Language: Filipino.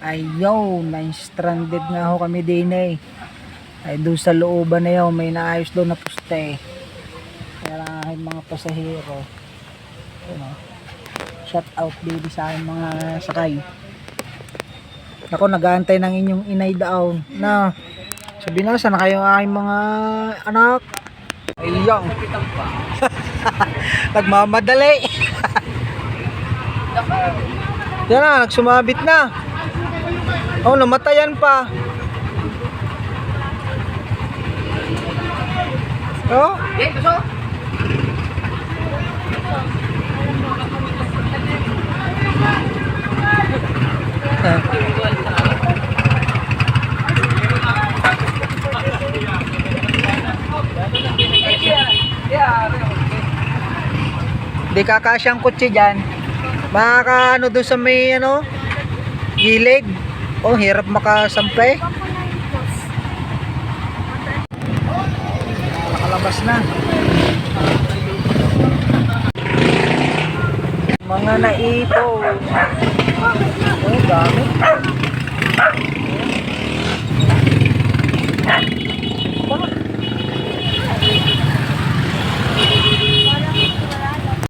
Ayaw, na-stranded nga ho kami din eh. Ay doon sa looban na yun, may naayos doon na puste. Kaya lang mga pasahero. Ano, shout out baby sa aking mga sakay. Ako, nag-aantay ng inyong inay down. Na, sabi na, sana kayo aking mga anak? Ayang. Nagmamadali. Yan na, nagsumabit na. Oh, namatayan pa. Oh? Di kakasyang kutsi dyan. Baka ano doon sa may ano, gilid. Oh, hirap makasampay. Nakalabas na. Mga naipo. Oh, dami.